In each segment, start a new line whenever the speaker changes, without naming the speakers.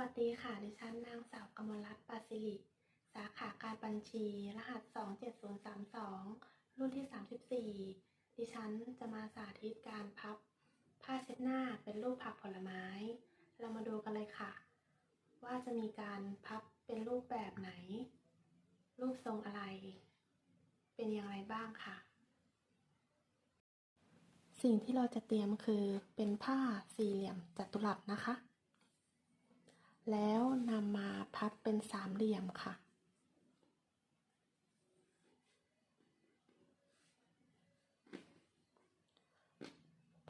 วัสดีค่ะ ดิฉันนางสาวกมลรัตน์ปาสิริ สาขาการบัญชี รหัส 27032 รุ่นที่ 34 ดิฉันจะมาสาธิตการพับ ผ้าเช็ดหน้าเป็นรูปผักผลไม้ เรามาดูกันเลยค่ะ ว่าจะมีการพับเป็นรูปแบบไหน รูปทรงอะไร เป็นอย่างไรบ้างค่ะ สิ่งที่เราจะเตรียมคือเป็นผ้าสี่เหลี่ยมจัตุรัสนะคะ แล้วนำมาพับเป็นสามเหลี่ยมค่ะ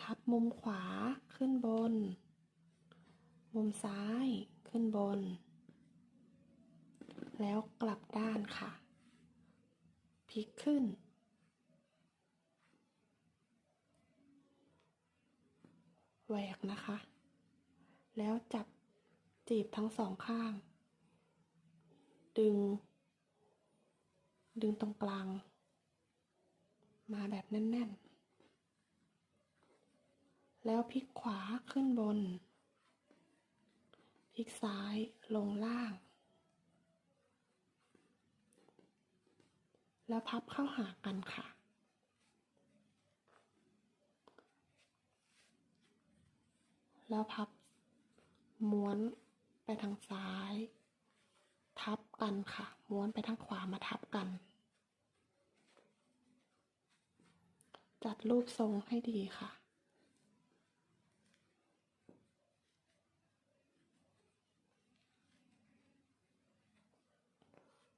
พับมุมขวาขึ้นบน มุมซ้ายขึ้นบน แล้วกลับด้านค่ะ พลิกขึ้นแหวกนะคะ แล้วจับ จีบทั้งสองข้าง ดึง ดึงตรงกลาง มาแบบแน่น ๆ แล้วพลิกขวาขึ้นบน พลิกซ้ายลงล่าง แล้วพับเข้าหากันค่ะแล้วพับม้วน ไปทางซ้าย ทับกันค่ะ ม้วนไปทางขวามาทับกัน จัดรูปทรงให้ดีค่ะ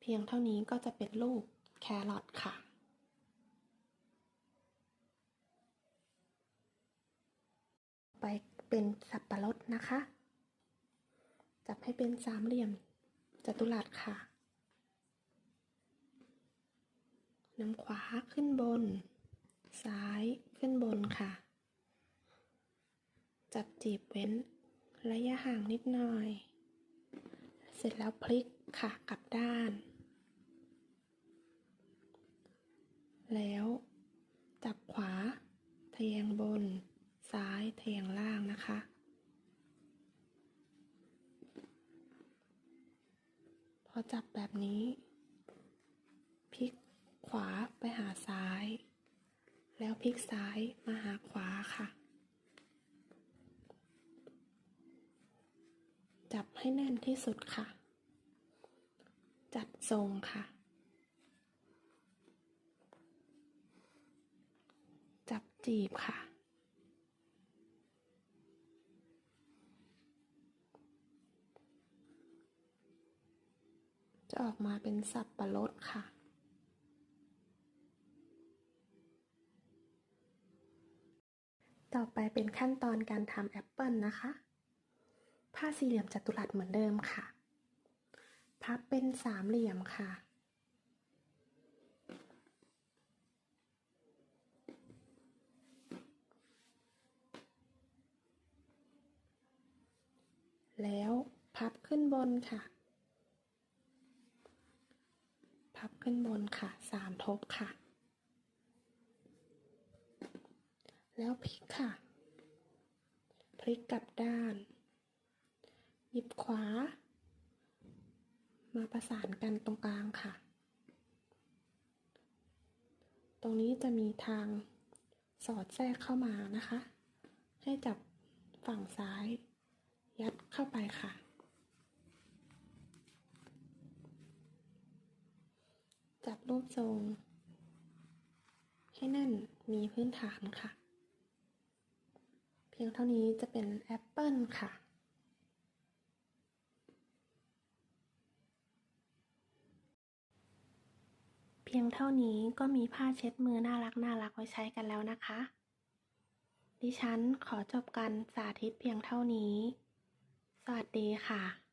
เพียงเท่านี้ก็จะเป็นรูปแครอทค่ะ ไปเป็นสับปะรดนะคะ จับให้เป็นสามเหลี่ยมจัตุรัสค่ะนำขวาขึ้นบน ซ้ายขึ้นบนค่ะ จับจีบเว้นระยะห่างนิดหน่อย เสร็จแล้วพลิกค่ะกลับด้าน แล้วจับขวาทะแยงบน ซ้ายทะแยงล่างนะคะ อจับแบบนี้ พลิกขวาไปหาซ้าย แล้วพลิกซ้ายมาหาขวาค่ะ จับให้แน่นที่สุดค่ะ จัดทรงค่ะ จับจีบค่ะ จะออกมาเป็นสับปะรดค่ะ ต่อไปเป็นขั้นตอนการทำแอปเปิลนะคะ ผ้าสี่เหลี่ยมจัตุรัสเหมือนเดิมค่ะ พับเป็นสามเหลี่ยมค่ะแล้วพับขึ้นบนค่ะ พับขึ้นบนค่ะสามทบค่ะ แล้วพลิกค่ะ พลิกกลับด้าน หยิบขวา มาประสานกันตรงกลางค่ะ ตรงนี้จะมีทางสอดแทรกเข้ามานะคะ ให้จับฝั่งซ้าย ยัดเข้าไปค่ะ จับรูปทรง ให้แน่นมีพื้นฐานค่ะ เพียงเท่านี้จะเป็นแอปเปิลค่ะเพียงเท่านี้ก็มีผ้าเช็ดมือน่ารักน่ารักไว้ใช้กันแล้วนะคะ ดิฉันขอจบการสาธิตเพียงเท่านี้ สวัสดีค่ะ